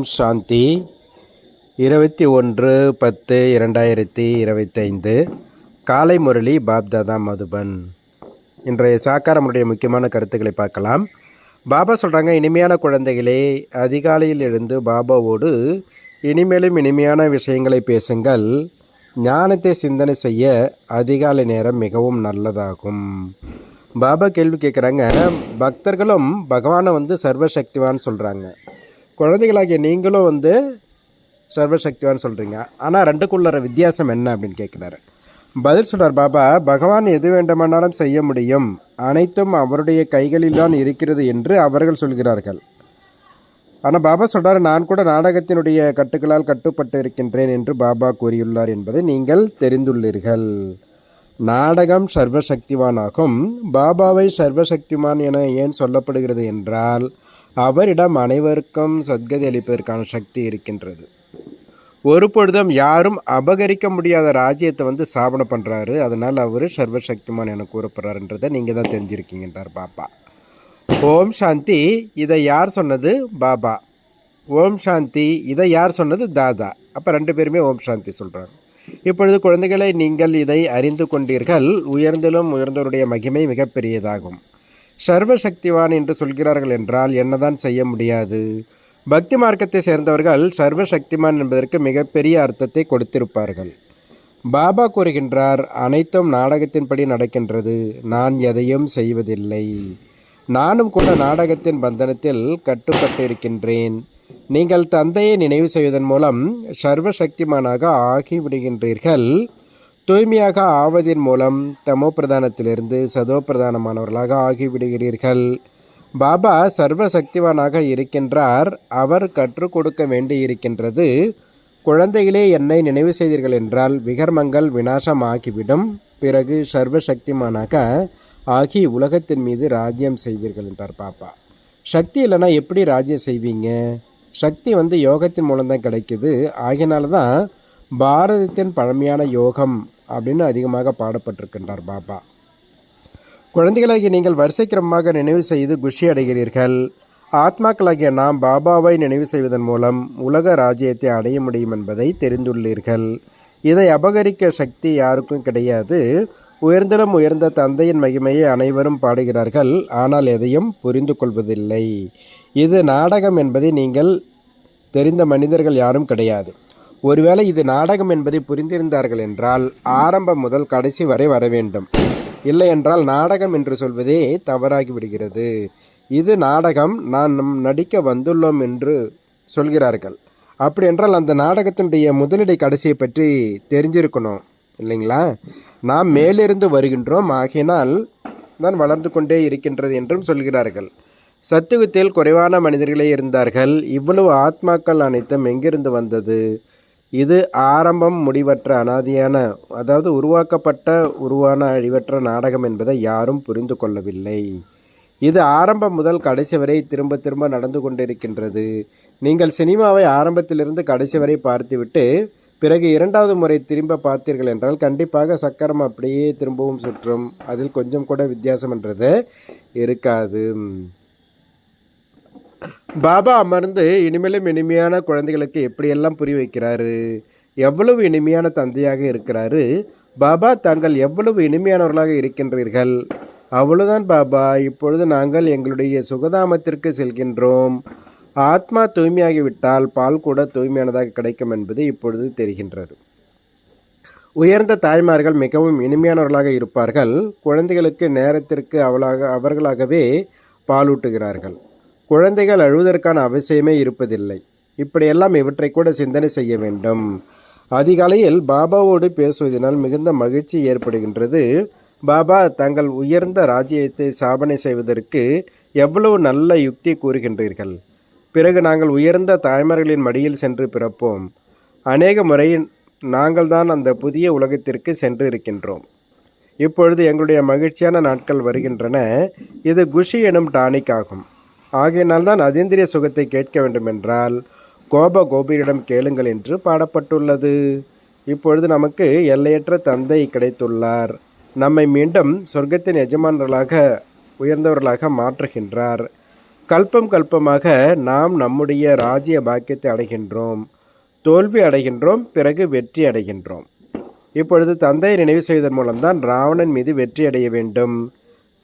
ஓம் சாந்தி. இருபத்தி ஒன்று பத்து இரண்டாயிரத்தி இருபத்தைந்து. காலை முரளி பாப்தாதா மதுபன். இன்றைய சாக்காரமுடைய முக்கியமான கருத்துக்களை பார்க்கலாம். பாபா சொல்கிறாங்க இனிமையான குழந்தைகளே அதிகாலையில் எழுந்து பாபாவோடு இனிமேலும் இனிமையான விஷயங்களை பேசுங்கள். ஞானத்தை சிந்தனை செய்ய அதிகாலை நேரம் மிகவும் நல்லதாகும். பாபா கேள்வி கேட்குறாங்க பக்தர்களும் பகவானை வந்து சர்வசக்திவான்னு சொல்கிறாங்க குழந்தைகளாகிய நீங்களும் வந்து சர்வசக்திவான்னு சொல்கிறீங்க ஆனால் ரெண்டுக்குள்ள வித்தியாசம் என்ன அப்படின்னு கேட்குறாரு பதில் சொல்கிறார் பாபா பகவான் எது வேண்டுமானாலும் செய்ய முடியும். அனைத்தும் அவருடைய கைகளில் தான் இருக்கிறது என்று அவர்கள் சொல்கிறார்கள். ஆனால் பாபா சொல்கிறார் நான் கூட நாடகத்தினுடைய கட்டுகளால் கட்டுப்பட்டு இருக்கின்றேன் என்று பாபா கூறியுள்ளார் என்பதை நீங்கள் தெரிந்துள்ளீர்கள். நாடகம் சர்வசக்திவானாகும். பாபாவை சர்வசக்திமான் என ஏன் சொல்லப்படுகிறது என்றால் அவரிடம் அனைவருக்கும் சத்கதி அளிப்பதற்கான சக்தி இருக்கின்றது. ஒரு பொழுதும் யாரும் அபகரிக்க முடியாத ராஜ்யத்தை வந்து ஸ்தாபனம் பண்ணுறாரு அதனால் அவர் சர்வசக்திமான் என கூறப்படுறாருன்றதை நீங்கள் தான் தெரிஞ்சிருக்கீங்கன்றார் பாபா. ஓம் சாந்தி இதை யார் சொன்னது? பாபா. ஓம் சாந்தி இதை யார் சொன்னது? தாதா. அப்போ ரெண்டு பேருமே ஓம் சாந்தி சொல்கிறாங்க இப்பொழுது குழந்தைகளை நீங்கள் இதை அறிந்து கொண்டீர்கள். உயர்ந்திலும் உயர்ந்தவருடைய மகிமை மிகப்பெரியதாகும் சர்வசக்திவான் என்று சொல்கிறார்கள் என்றால் என்னதான் செய்ய முடியாது? பக்தி மார்க்கத்தை சேர்ந்தவர்கள் சர்வசக்திமான் என்பதற்கு மிகப்பெரிய அர்த்தத்தை கொடுத்திருப்பார்கள். பாபா கூறுகின்றார் அனைத்தும் நாடகத்தின்படி நடக்கின்றது. நான் எதையும் செய்வதில்லை. நானும் கூட நாடகத்தின் பந்தனத்தில் கட்டுப்பட்டு இருக்கின்றேன் நீங்கள் தந்தையை நினைவு செய்வதன் மூலம் சர்வசக்திமானாக ஆகிவிடுகின்றீர்கள். தூய்மையாக ஆவதின் மூலம் தமோ பிரதானத்திலிருந்து சதோ பிரதானமானவர்களாக ஆகிவிடுகிறீர்கள். பாபா சர்வசக்திவானாக இருக்கின்றார். அவர் கற்றுக் கொடுக்க வேண்டி இருக்கின்றது குழந்தைகளே என்னை நினைவு செய்தீர்கள் என்றால் விகர்மங்கள் வினாசமாகிவிடும் பிறகு சர்வசக்திமானாக ஆகி உலகத்தின் மீது ராஜ்யம் செய்வீர்கள் என்றார் பாப்பா சக்தி இல்லைன்னா எப்படி ராஜ்யம் செய்வீங்க? சக்தி வந்து யோகத்தின் மூலம்தான் கிடைக்குது. ஆகியனால தான் பாரதத்தின் பழமையான யோகம் அப்படின்னு அதிகமாக பாடப்பட்டிருக்கின்றார் பாபா. குழந்தைகளாகி நீங்கள் வரிசைக்கிரமமாக நினைவு செய்து குஷி அடைகிறீர்கள். ஆத்மாக்களாகிய நாம் பாபாவை நினைவு செய்வதன் மூலம் உலக ராஜ்யத்தை அடைய முடியும் என்பதை தெரிந்துள்ளீர்கள். இதை அபகரிக்க சக்தி யாருக்கும் கிடையாது. உயர்ந்திடம் உயர்ந்த தந்தையின் மகிமையை அனைவரும் பாடுகிறார்கள். ஆனால் எதையும் புரிந்து கொள்வதில்லை. இது நாடகம் என்பதை நீங்கள் தெரிந்த மனிதர்கள் யாரும் கிடையாது. ஒருவேளை இது நாடகம் என்பதை புரிந்திருந்தார்கள் என்றால் ஆரம்பம் முதல் கடைசி வரை வர வேண்டும். இல்லை என்றால் நாடகம் என்று சொல்வதே தவறாகி விடுகிறது. இது நாடகம் நான் நம் நடிக்க வந்துள்ளோம் என்று சொல்கிறார்கள். அப்படி என்றால் அந்த நாடகத்தினுடைய முதலிடை கடைசியை பற்றி தெரிஞ்சிருக்கணும். இல்லைங்களா? நாம் மேலிருந்து வருகின்றோம் ஆகினால் தான் வளர்ந்து கொண்டே இருக்கின்றது என்றும் சொல்கிறார்கள். சத்துவத்தில் குறைவான மனிதர்களே இருந்தார்கள். இவ்வளவு ஆத்மாக்கள் அனைத்தும் எங்கிருந்து வந்தது? இது ஆரம்பம் முடிவற்ற அனாதியான அதாவது உருவாக்கப்பட்ட உருவான அழிவற்ற நாடகம் என்பதை யாரும் புரிந்து கொள்ளவில்லை. இது ஆரம்பம் முதல் கடைசி வரை திரும்ப திரும்ப நடந்து கொண்டிருக்கின்றது. நீங்கள் சினிமாவை ஆரம்பத்திலிருந்து கடைசி வரை பார்த்துவிட்டு பிறகு இரண்டாவது முறை திரும்ப பார்த்தீர்கள் என்றால் கண்டிப்பாக சக்கரம் அப்படியே திரும்பவும் சுற்றும். அதில் கொஞ்சம் கூட வித்தியாசம்ன்றது இருக்காது. பாபா அமர்ந்து இனிமேலும் இனிமையான குழந்தைகளுக்கு எப்படியெல்லாம் புரிய வைக்கிறாரு? எவ்வளவு இனிமையான தந்தையாக இருக்கிறாரு? பாபா தாங்கள் எவ்வளவு இனிமையானவர்களாக இருக்கின்றீர்கள்? அவ்வளோதான் பாபா இப்பொழுது நாங்கள் எங்களுடைய சுகதாமத்திற்கு செல்கின்றோம். ஆத்மா தூய்மையாகிவிட்டால் பால் கூட தூய்மையானதாக கிடைக்கும் என்பது இப்பொழுது தெரிகின்றது. உயர்ந்த தாய்மார்கள் மிகவும் இனிமையானவர்களாக இருப்பார்கள். குழந்தைகளுக்கு நேரத்திற்கு அவளாக அவர்களாகவே பாலூட்டுகிறார்கள் குழந்தைகள் அழுவதற்கான அவசியமே இருப்பதில்லை. இப்படியெல்லாம் இவற்றை கூட சிந்தனை செய்ய வேண்டும். அதிகாலையில் பாபாவோடு பேசுவதனால் மிகுந்த மகிழ்ச்சி ஏற்படுகின்றது. பாபா தங்கள் உயர்ந்த ராஜ்யத்தை சாபனை செய்வதற்கு எவ்வளவு நல்ல யுக்தி கூறுகின்றீர்கள். பிறகு நாங்கள் உயர்ந்த தாய்மார்களின் மடியில் சென்று பிறப்போம். அநேக முறை நாங்கள் தான் அந்த புதிய உலகத்திற்கு சென்று இருக்கின்றோம். இப்பொழுது எங்களுடைய மகிழ்ச்சியான நாட்கள் வருகின்றன. இது குஷி எனும் டானிக் ஆகும். ஆகையினால்தான் அதேந்திரிய சுகத்தை கேட்க வேண்டுமென்றால் கோப கோபியிடம் கேளுங்கள் என்று பாடப்பட்டுள்ளது. இப்பொழுது நமக்கு எல்லையற்ற தந்தை கிடைத்துள்ளார். நம்மை மீண்டும் சொர்க்கத்தின் எஜமானர்களாக உயர்ந்தவர்களாக மாற்றுகின்றார். கல்பம் கல்பமாக நாம் நம்முடைய ராஜ்ய பாக்கியத்தை அடைகின்றோம் தோல்வி அடைகின்றோம் பிறகு வெற்றி அடைகின்றோம். இப்பொழுது தந்தையை நினைவு செய்வதன் மூலம்தான் ராவணன் மீது வெற்றி அடைய வேண்டும்.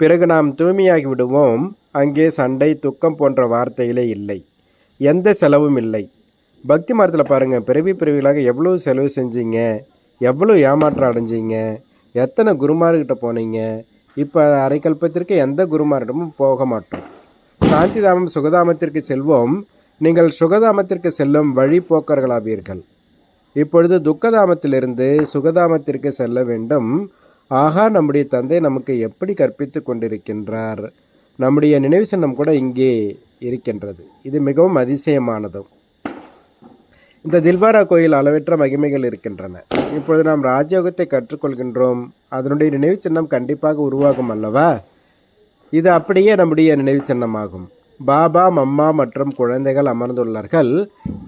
பிறகு நாம் தூய்மையாகி விடுவோம். அங்கே சண்டை துக்கம் போன்ற வார்த்தைகளே இல்லை. எந்த செலவும் இல்லை. பக்தி மரத்தில் பாருங்கள் பிறவி பிறவிகளாக எவ்வளோ செலவு செஞ்சீங்க? எவ்வளோ ஏமாற்றம் அடைஞ்சீங்க? எத்தனை குருமார்கிட்ட போனீங்க? இப்போ அரைக்கல்பத்திற்கு எந்த குருமாரிடமும் போக மாட்டோம். சாந்திதாமம் சுகதாமத்திற்கு செல்வோம். நீங்கள் சுகதாமத்திற்கு செல்லும் வழிபோக்கர்களாவீர்கள் இப்பொழுது துக்கதாமத்திலிருந்து சுகதாமத்திற்கு செல்ல வேண்டும். ஆகா நம்முடைய தந்தை நமக்கு எப்படி கற்பித்து கொண்டிருக்கின்றார்? நம்முடைய நினைவு சின்னம் கூட இங்கே இருக்கின்றது. இது மிகவும் அதிசயமானதும் இந்த தில்வாரா கோயில் அளவற்ற மகிமைகள் இருக்கின்றன. இப்பொழுது நாம் ராஜயோகத்தை கற்றுக்கொள்கின்றோம். அதனுடைய நினைவு சின்னம் கண்டிப்பாக உருவாகும் அல்லவா? இது அப்படியே நம்முடைய நினைவு சின்னமாகும். பாபா மம்மா மற்றும் குழந்தைகள் அமர்ந்துள்ளார்கள்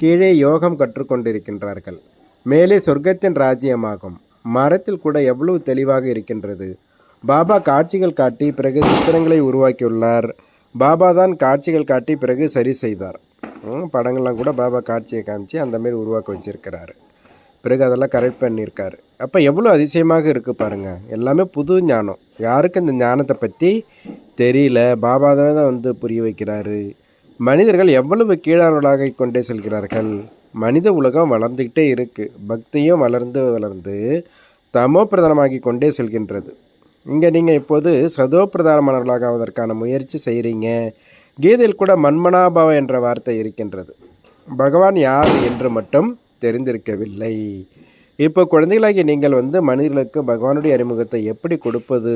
கீழே யோகம் கற்றுக்கொண்டிருக்கின்றார்கள். மேலே சொர்க்கத்தின் ராஜ்யமாகும். மரத்தில் கூட எவ்வளவு தெளிவாக இருக்கின்றது. பாபா காட்சிகள் காட்டி பிறகு சித்திரங்களை உருவாக்கியுள்ளார். பாபா தான் காட்சிகள் காட்டி பிறகு சரி செய்தார். படங்கள்லாம் கூட பாபா காட்சியை காமிச்சு அந்தமாரி உருவாக்க வச்சிருக்கிறாரு. பிறகு அதெல்லாம் கரெக்ட் பண்ணியிருக்காரு. அப்போ எவ்வளோ அதிசயமாக இருக்குது பாருங்கள் எல்லாமே புது ஞானம். யாருக்கும் இந்த ஞானத்தை பற்றி தெரியல. பாபா தான் வந்து புரிய வைக்கிறாரு. மனிதர்கள் எவ்வளவு கீழானவர்களாக கொண்டே செல்கிறார்கள். மனித உலகம் வளர்ந்துக்கிட்டே இருக்குது பக்தியும் வளர்ந்து வளர்ந்து தமோ பிரதானமாகி கொண்டே செல்கின்றது. இங்கே நீங்கள் இப்போது சதோ பிரதானமானவர்களாகவதற்கான முயற்சி செய்கிறீங்க கீதையில் கூட மன்மனாபாவ என்ற வார்த்தை இருக்கின்றது. பகவான் யார் என்று மட்டும் தெரிந்திருக்கவில்லை. இப்போ குழந்தைகளாகிய நீங்கள் வந்து மனிதர்களுக்கு பகவானுடைய அறிமுகத்தை எப்படி கொடுப்பது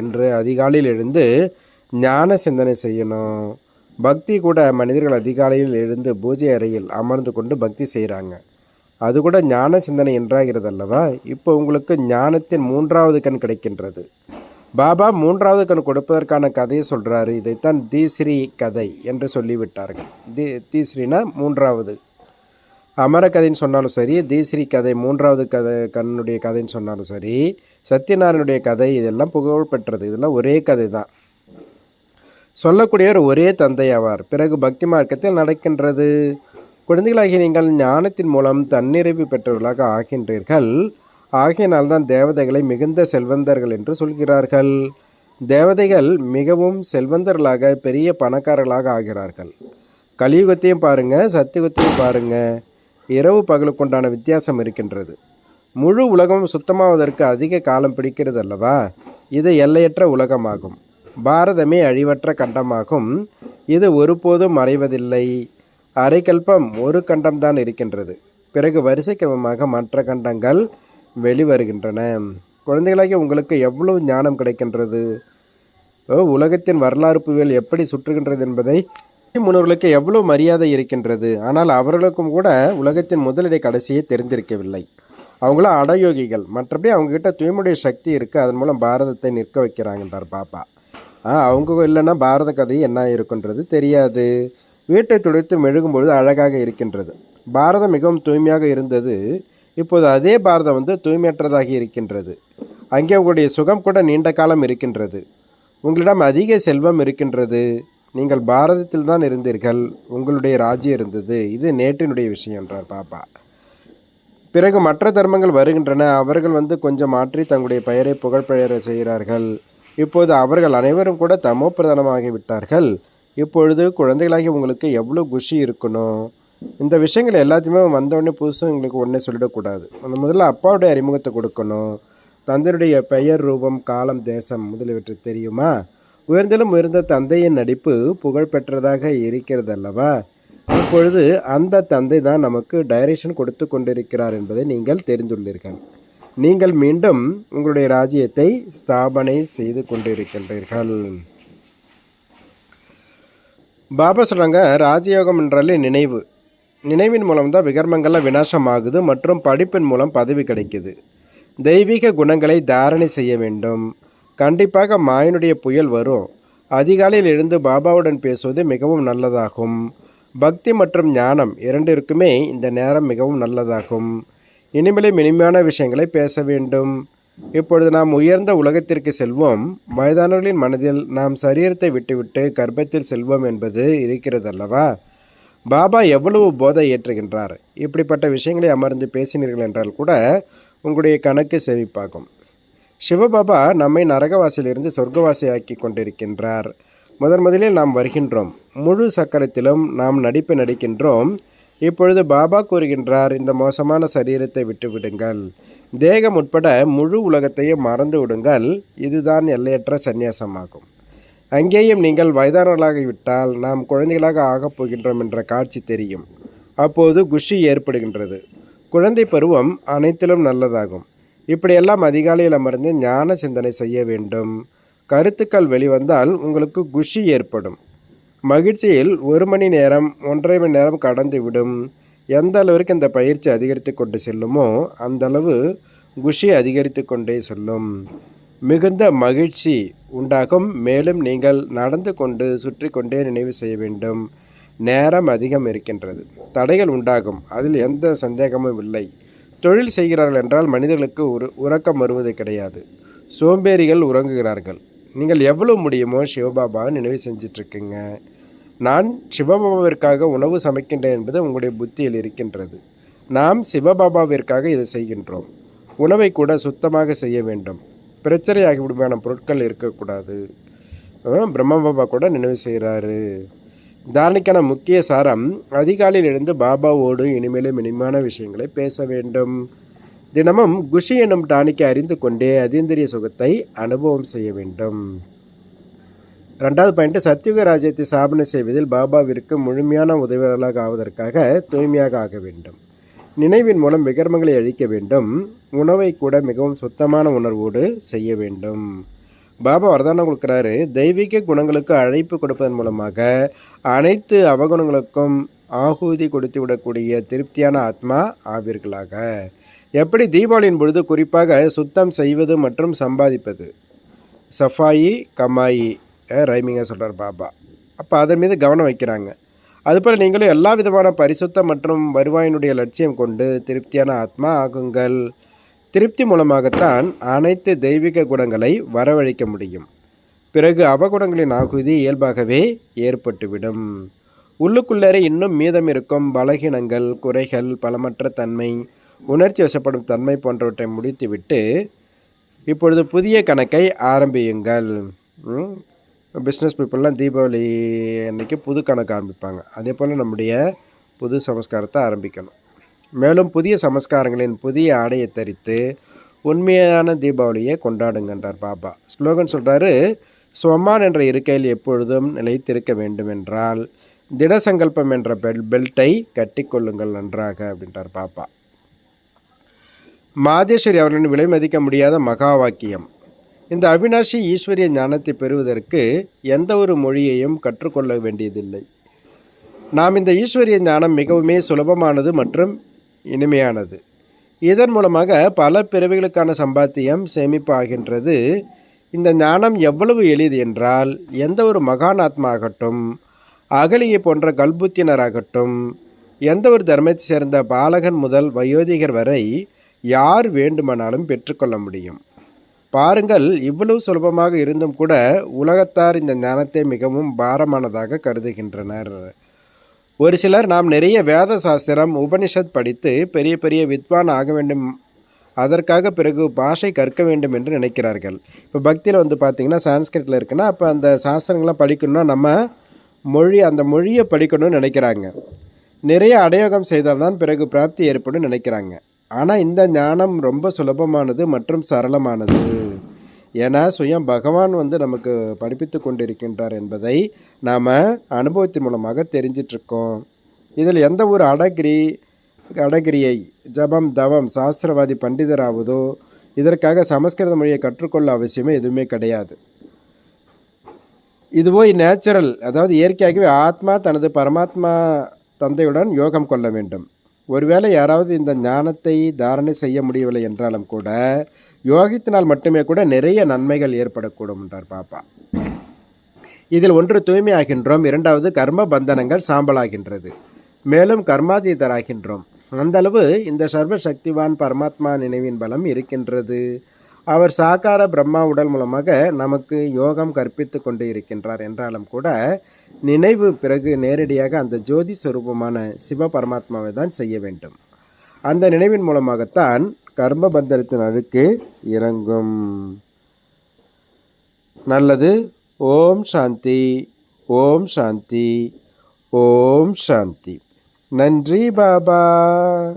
என்று அதிகாலையில் எழுந்து ஞான சிந்தனை செய்யணும். பக்தி கூட மனிதர்கள் அதிகாலையில் எழுந்து பூஜை அறையில் அமர்ந்து கொண்டு பக்தி செய்கிறாங்க. அது கூட ஞான சிந்தனை என்றாகிறது அல்லவா இப்போ உங்களுக்கு ஞானத்தின் மூன்றாவது கண் கிடைக்கின்றது. பாபா மூன்றாவது கண் கொடுப்பதற்கான கதையை சொல்கிறாரு இதைத்தான் தீஸ்ரீ கதை என்று சொல்லிவிட்டார்கள். தி தீஸ்ரீனா மூன்றாவது அமரக்கதைன்னு சொன்னாலும் சரி தீஸ்ரீ கதை மூன்றாவது கதை கண்ணுடைய கதைன்னு சொன்னாலும் சரி சத்யநாராயணுடைய கதை இதெல்லாம் புகழ் பெற்றது இதெல்லாம் ஒரே கதை தான் சொல்லக்கூடியவர் ஒரே தந்தை ஆவார் பிறகு பக்தி மார்க்கத்தில் நடக்கின்றது. குழந்தைகளாகிய நீங்கள் ஞானத்தின் மூலம் தன்னிறைவு பெற்றவர்களாக ஆகின்றீர்கள். ஆகையினால்தான் தேவதைகளை மிகுந்த செல்வந்தர்கள் என்று சொல்கிறார்கள். தேவதைகள் மிகவும் செல்வந்தர்களாக பெரிய பணக்காரர்களாக ஆகிறார்கள். கலியுகத்தையும் பாருங்கள் சத்தியுகத்தையும் பாருங்கள் இரவு பகலுக்குண்டான வித்தியாசம் இருக்கின்றது. முழு உலகம் சுத்தமாவதற்கு அதிக காலம் பிடிக்கிறது அல்லவா இது எல்லையற்ற உலகமாகும். பாரதமே அழிவற்ற கண்டமாகும். இது ஒருபோதும் மறைவதில்லை. அரைக்கல்பம் ஒரு கண்டம்தான் இருக்கின்றது. பிறகு வரிசை கிரமமாக மற்ற கண்டங்கள் வெளிவருகின்றன. குழந்தைகளாகிய உங்களுக்கு எவ்வளவு ஞானம் கிடைக்கின்றது? உலகத்தின் வரலாறு புவியல் எப்படி சுற்றுகின்றது என்பதை முன்னோர்களுக்கு எவ்வளவு மரியாதை இருக்கின்றது? ஆனால் அவர்களுக்கும் கூட உலகத்தின் முதலிடை கடைசியை தெரிந்திருக்கவில்லை. அவங்களும் அடயோகிகள். மற்றபடி அவங்கக்கிட்ட தூய்மையுடைய சக்தி இருக்குது அதன் மூலம் பாரதத்தை நிற்க வைக்கிறாங்கன்றார் பாப்பா. ஆ அவங்க இல்லைன்னா பாரத கதை என்ன இருக்குன்றது தெரியாது. வீட்டை துடைத்து மெழுகும் பொழுது அழகாக இருக்கின்றது. பாரதம் மிகவும் தூய்மையாக இருந்தது. இப்போது அதே பாரதம் வந்து தூய்மையற்றதாகி இருக்கின்றது. அங்கே உங்களுடைய சுகம் கூட நீண்ட காலம் இருக்கின்றது. உங்களிடம் அதிக செல்வம் இருக்கின்றது. நீங்கள் பாரதத்தில் தான் இருந்தீர்கள் உங்களுடைய ராஜ்யம் இருந்தது. இது நேற்றினுடைய விஷயம் என்றார் பாப்பா பிறகு மற்ற தர்மங்கள் வருகின்றன அவர்கள் வந்து கொஞ்சம் மாற்றி தங்களுடைய பெயரை புகழ்பெயர செய்கிறார்கள். இப்போது அவர்கள் அனைவரும் கூட தமோ பிரதானமாகி விட்டார்கள். இப்பொழுது குழந்தைகளாகி உங்களுக்கு எவ்வளோ குஷி இருக்கணும்? இந்த விஷயங்கள் எல்லாத்தையுமே வந்தோடனே புதுசும் உங்களுக்கு உடனே சொல்லிடக்கூடாது. அந்த முதல்ல அப்பாவுடைய அறிமுகத்தை கொடுக்கணும். தந்தையுடைய பெயர் ரூபம் காலம் தேசம் முதலியவற்றை தெரியுமா? உயர்ந்திலும் உயர்ந்த தந்தையின் நடிப்பு புகழ் பெற்றதாக இருக்கிறது அல்லவா இப்பொழுது அந்த தந்தை தான் நமக்கு டைரக்ஷன் கொடுத்து கொண்டிருக்கிறார் என்பதை நீங்கள் தெரிந்துள்ளீர்கள். நீங்கள் மீண்டும் உங்களுடைய ராஜ்யத்தை ஸ்தாபனை செய்து கொண்டிருக்கின்றீர்கள். பாபா சொல்கிறாங்க ராஜயோகம் என்றாலே நினைவு. நினைவின் மூலம் தான் விகர்மங்கள்லாம் விநாசமாகுது மற்றும் படிப்பின் மூலம் பதவி கிடைக்குது. தெய்வீக குணங்களை தாரணை செய்ய வேண்டும். கண்டிப்பாக மாயனுடைய புயல் வரும். அதிகாலையில் எழுந்து பாபாவுடன் பேசுவது மிகவும் நல்லதாகும். பக்தி மற்றும் ஞானம் இரண்டிற்குமே இந்த நேரம் மிகவும் நல்லதாகும். இனிமேலும் இனிமையான விஷயங்களை பேச வேண்டும். இப்பொழுது நாம் உயர்ந்த உலகத்திற்கு செல்வோம். வயதானவர்களின் மனதில் நாம் சரீரத்தை விட்டுவிட்டு கர்ப்பத்தில் செல்வோம் என்பது இருக்கிறது அல்லவா பாபா எவ்வளவு போதை ஏற்றுகின்றார்? இப்படிப்பட்ட விஷயங்களை அமர்ந்து பேசினீர்கள் என்றால் கூட உங்களுடைய கணக்கு செவிப்பாகும் சிவபாபா நம்மை நரகவாசியிலிருந்து சொர்க்கவாசியாக்கி கொண்டிருக்கின்றார். முதன் முதலில் நாம் வருகின்றோம். முழு சக்கரத்திலும் நாம் நடிப்பு நடிக்கின்றோம். இப்பொழுது பாபா கூறுகின்றார் இந்த மோசமான சரீரத்தை விட்டுவிடுங்கள் தேகம் உட்பட முழு உலகத்தையும் மறந்து விடுங்கள். இதுதான் எல்லையற்ற சந்நியாசமாகும். அங்கேயும் நீங்கள் வயதானவர்களாகிவிட்டால் நாம் குழந்தைகளாக ஆகப் போகின்றோம் என்ற காட்சி தெரியும். அப்போது குஷி ஏற்படுகின்றது. குழந்தை பருவம் அனைத்திலும் நல்லதாகும். இப்படியெல்லாம் அதிகாலையில் அமர்ந்து ஞான சிந்தனை செய்ய வேண்டும். கருத்துக்கள் வெளிவந்தால் உங்களுக்கு குஷி ஏற்படும். மகிழ்ச்சியில் ஒரு மணி நேரம் ஒன்றரை மணி நேரம் கடந்து விடும். எந்த அளவிற்கு இந்த பயிற்சி அதிகரித்து கொண்டு செல்லுமோ அந்த அளவு குஷி அதிகரித்து கொண்டே செல்லும். மிகுந்த மகிழ்ச்சி உண்டாகும். மேலும் நீங்கள் நடந்து கொண்டு சுற்றி கொண்டே நினைவு செய்ய வேண்டும். நேரம் அதிகம் இருக்கின்றது. தடைகள் உண்டாகும். அதில் எந்த சந்தேகமும் இல்லை. தொழில் செய்கிறார்கள் என்றால் மனிதர்களுக்கு ஒரு உறக்கம் வருவது கிடையாது. சோம்பேறிகள் உறங்குகிறார்கள். நீங்கள் எவ்வளவு முடியுமோ சிவபாபாவை நினைவு செஞ்சிட்ருக்குங்க. நான் சிவபாபாவிற்காக உணவு சமைக்கின்றேன் என்பது உங்களுடைய புத்தியில் இருக்கின்றது. நாம் சிவபாபாவிற்காக இதை செய்கின்றோம். உணவை கூட சுத்தமாக செய்ய வேண்டும். பிரச்சனையாகி விடுமான பொருட்கள் இருக்கக்கூடாது. பிரம்மபாபா கூட நினைவு செய்கிறாரு தானிக்கான முக்கிய சாரம் அதிகாலையில் எழுந்து பாபாவோடு இனிமேலும் இனிமையான விஷயங்களை பேச வேண்டும். தினமும் குஷி எனும் டானிக்கை அறிந்து கொண்டே அதீந்திரிய சுகத்தை அனுபவம் செய்ய வேண்டும். ரெண்டாவது பாயிண்ட் சத்யுக ராஜ்யத்தை ஸ்தாபனை செய்வதில் பாபாவிற்கு முழுமையான உதவியாளராக ஆவதற்காக தூய்மையாக ஆக வேண்டும். நினைவின் மூலம் விகர்மங்களை அழிக்க வேண்டும். உணவை கூட மிகவும் சுத்தமான உணர்வோடு செய்ய வேண்டும். பாபா வரதானம் கொடுக்குறாரு. தெய்வீக குணங்களுக்கு அழைப்பு கொடுப்பதன் மூலமாக அனைத்து அவகுணங்களுக்கும் ஆகுதி கொடுத்து விடக்கூடிய திருப்தியான ஆத்மா ஆவீர்களாக. எப்படி தீபாவளியின் பொழுது குறிப்பாக சுத்தம் செய்வது மற்றும் சம்பாதிப்பது? சஃபாயி கமாயி ரைமிங்காக சொல்கிறார் பாபா. அப்போ அதன் மீது கவனம் வைக்கிறாங்க. அதுபோல் நீங்களும் எல்லா விதமான பரிசுத்தம் மற்றும் வருவாயினுடைய லட்சியம் கொண்டு திருப்தியான ஆத்மா ஆகுங்கள். திருப்தி மூலமாகத்தான் அனைத்து தெய்வீக குணங்களை வரவழைக்க முடியும். பிறகு அவகுணங்களின் ஆகுதி இயல்பாகவே ஏற்பட்டுவிடும். உள்ளுக்குள்ளரே இன்னும் மீதம் இருக்கும் பலகீனங்கள் குறைகள் பலமற்ற தன்மை உணர்ச்சி வசப்படும் தன்மை போன்றவற்றை முடித்துவிட்டு இப்பொழுது புதிய கணக்கை ஆரம்பியுங்கள். பிஸ்னஸ் பீப்புளெலாம் தீபாவளி அன்றைக்கி புது கணக்கு ஆரம்பிப்பாங்க. அதே போல் நம்முடைய புது சமஸ்காரத்தை ஆரம்பிக்கணும். மேலும் புதிய சமஸ்காரங்களின் புதிய ஆடையை தரித்து உண்மையான தீபாவளியை கொண்டாடுங்கன்றார் பாபா. ஸ்லோகன் சொல்கிறாரு ஸ்வமான் என்ற இருக்கையில் எப்பொழுதும் நிலைத்திருக்க வேண்டும் என்றால் திடசங்கல்பம் என்ற பெல் பெல்ட்டை கட்டிக்கொள்ளுங்கள் நன்றாக அப்படின்றார் பாப்பா மாதேஸ்வரி அவர்களின் விலை மதிக்க முடியாத மகா வாக்கியம். இந்த அவினாஷி ஈஸ்வரிய ஞானத்தை பெறுவதற்கு எந்த ஒரு மொழியையும் கற்றுக்கொள்ள வேண்டியதில்லை. நாம் இந்த ஈஸ்வரிய ஞானம் மிகவுமே சுலபமானது மற்றும் இனிமையானது. இதன் மூலமாக பல பிறவிகளுக்கான சம்பாத்தியம் சேமிப்பு ஆகின்றது இந்த ஞானம் எவ்வளவு எளிது என்றால் எந்த ஒரு மகானாத்மா ஆகட்டும் அகலியை போன்ற கல்புத்தினராகட்டும் எந்த ஒரு தர்மத்தை சேர்ந்த பாலகன் முதல் வயோதிகர் வரை யார் வேண்டுமானாலும் பெற்றுக்கொள்ள முடியும். பாருங்கள் இவ்வளவு சுலபமாக இருந்தும் கூட உலகத்தார் இந்த ஞானத்தை மிகவும் பாரமானதாக கருதுகின்றனர். ஒரு சிலர் நாம் நிறைய வேத சாஸ்திரம் உபனிஷத் படித்து பெரிய பெரிய வித்வான் ஆக வேண்டும். அதற்காக பிறகு பாஷை கற்க வேண்டும் என்று நினைக்கிறார்கள். இப்போ பக்தியில் வந்து பார்த்திங்கன்னா சான்ஸ்கிரிட்டில் இருக்குன்னா அப்போ அந்த சாஸ்திரங்கள்லாம் படிக்கணும்னா நம்ம மொழி அந்த மொழியை படிக்கணும்னு நினைக்கிறாங்க. நிறைய அடையோகம் செய்தால்தான் பிறகு பிராப்தி ஏற்படும் நினைக்கிறாங்க. ஆனால் இந்த ஞானம் ரொம்ப சுலபமானது மற்றும் சரளமானது. என சுயம் பகவான் வந்து நமக்கு படிப்பித்து கொண்டிருக்கின்றார் என்பதை நாம் அனுபவத்தின் மூலமாக தெரிஞ்சிட்ருக்கோம் இதில் எந்த ஒரு அடகிரி அடகிரியை ஜபம் தவம் சாஸ்திரவாதி பண்டிதராவதோ இதற்காக சமஸ்கிருத மொழியை கற்றுக்கொள்ள அவசியமே எதுவுமே கிடையாது. இது போய் நேச்சுரல் அதாவது இயற்கையாகவே ஆத்மா தனது பரமாத்மா தந்தையுடன் யோகம் கொள்ள வேண்டும். ஒருவேளை யாராவது இந்த ஞானத்தை தாரணை செய்ய முடியவில்லை என்றாலும் கூட யோகித்தினால் மட்டுமே கூட நிறைய நன்மைகள் ஏற்படக்கூடும் என்றார் பாப்பா. இதில் ஒன்று தூய்மையாகின்றோம் இரண்டாவது கர்ம பந்தனங்கள் சாம்பலாகின்றது. மேலும் கர்மாதீதராகின்றோம். அந்த அளவு இந்த சர்வ சக்திவான் பரமாத்மா நினைவின் பலம் இருக்கின்றது. அவர் சாக்கார பிரம்மா உடல் மூலமாக நமக்கு யோகம் கற்பித்து கொண்டு இருக்கின்றார் என்றாலும் கூட நினைவு பிறகு நேரடியாக அந்த ஜோதி சுரூபமான சிவ பரமாத்மாவை தான் செய்ய வேண்டும். அந்த நினைவின் மூலமாகத்தான் கர்மபந்தனத்தின் அழுக்கு இறங்கும். நல்லது. ஓம் சாந்தி. ஓம் சாந்தி. ஓம் சாந்தி. நன்றி பாபா.